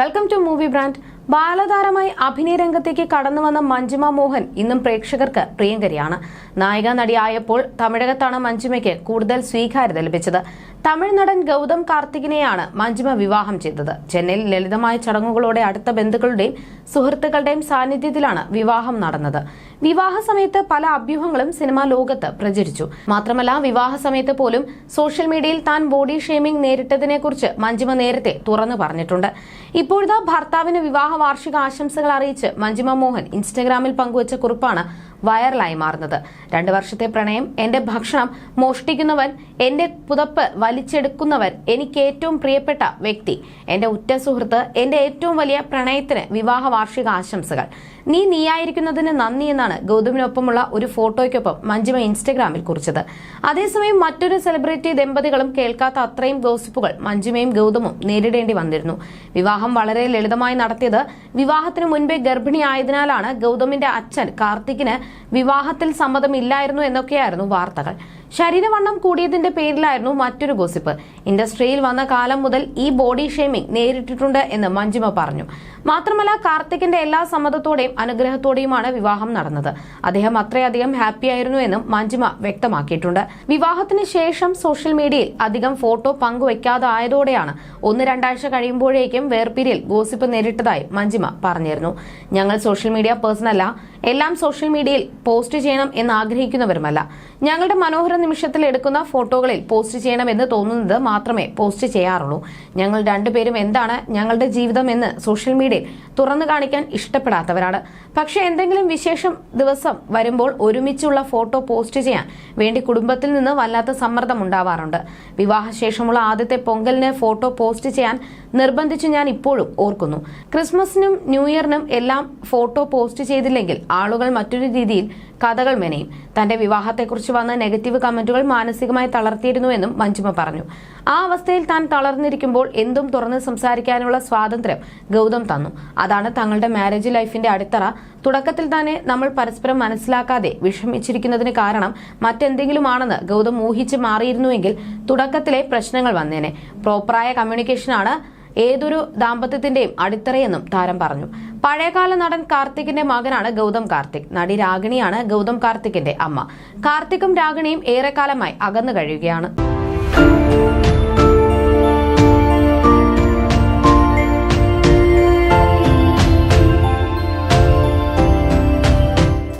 Welcome to movie brand ബാലതാരമായി അഭിനയ രംഗത്തേക്ക് കടന്നു വന്ന മഞ്ജിമ മോഹൻ ഇന്നും പ്രേക്ഷകർക്ക് പ്രിയങ്കരിയാണ്. നായിക നടിയായപ്പോൾ തമിഴകത്താണ് മഞ്ജിമയ്ക്ക് കൂടുതൽ സ്വീകാര്യത ലഭിച്ചത്. തമിഴ് നടൻ ഗൗതം കാർത്തികിനെയാണ് മഞ്ജിമ വിവാഹം ചെയ്തത്. ചെന്നൈയിൽ ലളിതമായ ചടങ്ങുകളോടെ അടുത്ത ബന്ധുക്കളുടെയും സുഹൃത്തുക്കളുടെയും സാന്നിധ്യത്തിലാണ് വിവാഹം നടന്നത്. വിവാഹ സമയത്ത് പല അഭ്യൂഹങ്ങളും സിനിമാ ലോകത്ത് പ്രചരിച്ചു. മാത്രമല്ല വിവാഹ സമയത്ത് പോലും സോഷ്യൽ മീഡിയയിൽ താൻ ബോഡി ഷേമിംഗ് നേരിട്ടതിനെക്കുറിച്ച് മഞ്ജിമ നേരത്തെ തുറന്നു പറഞ്ഞിട്ടുണ്ട്. ഇപ്പോഴത്തെ ഭർത്താവിന് വിവാഹ വാർഷിക ആശംസകൾ അറിയിച്ച് മഞ്ജിമ മോഹൻ ഇൻസ്റ്റഗ്രാമിൽ പങ്കുവച്ച കുറിപ്പാണ് വൈറലായി മാറുന്നത്. രണ്ടു വർഷത്തെ പ്രണയം എന്റെ ഭക്ഷണം മോഷ്ടിക്കുന്നവൻ എന്റെ പുതപ്പ് വലിച്ചെടുക്കുന്നവൻ എനിക്ക് ഏറ്റവും പ്രിയപ്പെട്ട വ്യക്തി. എന്റെ ഉറ്റ സുഹൃത്ത് എന്റെ ഏറ്റവും വലിയ പ്രണയത്തിന് വിവാഹ വാർഷിക ആശംസകൾ. നീ നീയായിരിക്കുന്നതിന് നന്ദി എന്നാണ് ഗൗതമിനൊപ്പമുള്ള ഒരു ഫോട്ടോയ്ക്കൊപ്പം മഞ്ജിമ ഇൻസ്റ്റഗ്രാമിൽ കുറിച്ചത്. അതേസമയം മറ്റൊരു സെലിബ്രിറ്റി ദമ്പതികളും കേൾക്കാത്ത അത്രയും ഗോസിപ്പുകൾ മഞ്ജിമയും ഗൗതമും നേരിടേണ്ടി വന്നിരുന്നു. വിവാഹം വളരെ ലളിതമായി നടത്തിയത് വിവാഹത്തിന് മുൻപേ ഗർഭിണിയായതിനാലാണ് ഗൗതമിന്റെ അച്ഛൻ കാർത്തികിന് വിവാഹത്തിൽ സമ്മതമില്ലായിരുന്നു എന്നൊക്കെയായിരുന്നു വാർത്തകൾ. ശരീരവണ്ണം കൂടിയതിന്റെ പേരിലായിരുന്നു മറ്റൊരു ഗോസിപ്പ്. ഇൻഡസ്ട്രിയിൽ വന്ന കാലം മുതൽ ഈ ബോഡി ഷേമിംഗ് നേരിട്ടിട്ടുണ്ട് എന്ന് മഞ്ജിമ പറഞ്ഞു. മാത്രമല്ല കാർത്തിക്കിന്റെ എല്ലാ സമ്മതത്തോടെയും അനുഗ്രഹത്തോടെയുമാണ് വിവാഹം നടന്നത്. അദ്ദേഹം അത്രയധികം ഹാപ്പി ആയിരുന്നു എന്നും മഞ്ജിമ വ്യക്തമാക്കിയിട്ടുണ്ട്. വിവാഹത്തിന് ശേഷം സോഷ്യൽ മീഡിയയിൽ അധികം ഫോട്ടോ പങ്കുവയ്ക്കാതായതോടെയാണ് ഒന്ന് രണ്ടാഴ്ച കഴിയുമ്പോഴേക്കും വേർപിരിയിൽ ഗോസിപ്പ് നേരിട്ടതായി മഞ്ജിമ പറഞ്ഞിരുന്നു. ഞങ്ങൾ സോഷ്യൽ മീഡിയ പേഴ്സണല്ല എല്ലാം സോഷ്യൽ മീഡിയയിൽ പോസ്റ്റ് ചെയ്യണം എന്ന് ആഗ്രഹിക്കുന്നവരുമല്ല. ഞങ്ങളുടെ മനോഹര നിമിഷത്തിൽ എടുക്കുന്ന ഫോട്ടോകളിൽ പോസ്റ്റ് ചെയ്യണമെന്ന് തോന്നുന്നത് മാത്രമേ പോസ്റ്റ് ചെയ്യാറുള്ളൂ. ഞങ്ങൾ രണ്ടുപേരും എന്താണ് ഞങ്ങളുടെ ജീവിതം എന്ന് സോഷ്യൽ മീഡിയയിൽ തുറന്നു കാണിക്കാൻ ഇഷ്ടപ്പെടാത്തവരാണ്. പക്ഷെ എന്തെങ്കിലും വിശേഷം ദിവസം വരുമ്പോൾ ഒരുമിച്ചുള്ള ഫോട്ടോ പോസ്റ്റ് ചെയ്യാൻ വേണ്ടി കുടുംബത്തിൽ നിന്ന് വല്ലാത്ത സമ്മർദ്ദം ഉണ്ടാവാറുണ്ട്. വിവാഹശേഷമുള്ള ആദ്യത്തെ പൊങ്കലിന് ഫോട്ടോ പോസ്റ്റ് ചെയ്യാൻ നിർബന്ധിച്ച് ഞാൻ ഇപ്പോഴും ഓർക്കുന്നു. ക്രിസ്മസിനും ന്യൂ ഇയറിനും എല്ലാം ഫോട്ടോ പോസ്റ്റ് ചെയ്തില്ലെങ്കിൽ ആളുകൾ മറ്റൊരു രീതിയിൽ കഥകൾ മെനയും. തന്റെ വിവാഹത്തെക്കുറിച്ച് വന്ന നെഗറ്റീവ് കമന്റുകൾ മാനസികമായി തളർത്തിയിരുന്നുവെന്നും മഞ്ജുമ പറഞ്ഞു. ആ അവസ്ഥയിൽ താൻ തളർന്നിരിക്കുമ്പോൾ എന്തും തുറന്ന് സംസാരിക്കാനുള്ള സ്വാതന്ത്ര്യം ഗൗതം തന്നു. അതാണ് തങ്ങളുടെ മാരേജ് ലൈഫിന്റെ അടിത്തറ. തുടക്കത്തിൽ തന്നെ നമ്മൾ പരസ്പരം മനസ്സിലാക്കാതെ വിഷമിച്ചിരിക്കുന്നതിന് കാരണം മറ്റെന്തെങ്കിലുമാണെന്ന് ഗൗതം ഊഹിച്ച് മാറിയിരുന്നുവെങ്കിൽ തുടക്കത്തിലെ പ്രശ്നങ്ങൾ വന്നേനെ. പ്രോപ്പറായ കമ്മ്യൂണിക്കേഷനാണ് ഏതൊരു ദാമ്പത്യത്തിന്റെയും അടിത്തറയെന്നും താരം പറഞ്ഞു. പഴയകാല നടൻ കാർത്തിക്കിന്റെ മകനാണ് ഗൗതം കാർത്തിക്. നടി രാഗിണിയാണ് ഗൗതം കാർത്തിക്കിന്റെ അമ്മ. കാർത്തിക്കും രാഗിണിയും ഏറെക്കാലമായി അകന്നു കഴിയുകയാണ്.